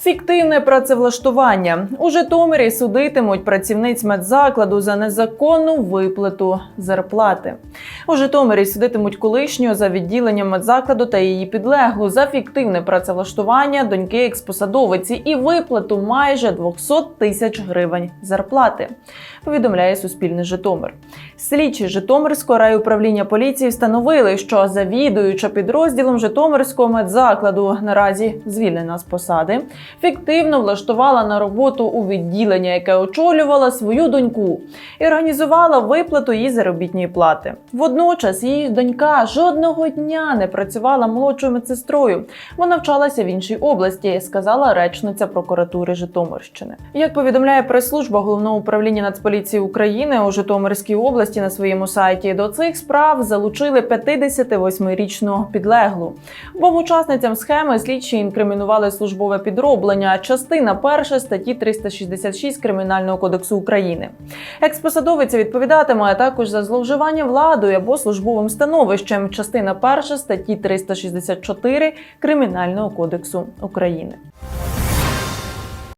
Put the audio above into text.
Фіктивне працевлаштування у Житомирі судитимуть працівниць медзакладу за незаконну виплату зарплати. У Житомирі судитимуть колишнього за відділенням медзакладу та її підлеглу за фіктивне працевлаштування доньки експосадовиці і виплату майже 200 тисяч гривень зарплати. Повідомляє Суспільне Житомир. Слідчі Житомирського райуправління поліції встановили, що завідуюча підрозділом Житомирського медзакладу наразі звільнена з посади, фіктивно влаштувала на роботу у відділення, яке очолювала свою доньку, і організувала виплату її заробітної плати. Водночас її донька жодного дня не працювала молодшою медсестрою. Вона вчалася в іншій області, сказала речниця прокуратури Житомирщини. Як повідомляє прес-служба головного управління Нацполіції України у Житомирській області на своєму сайті, до цих справ залучили 58-річну підлеглу. Обом учасницям схеми слідчі інкримінували службове підроблення, частина перша статті 366 Кримінального кодексу України. Експосадовиця відповідатиме також за зловживання владою або службовим становищем, частина перша статті 364 Кримінального кодексу України.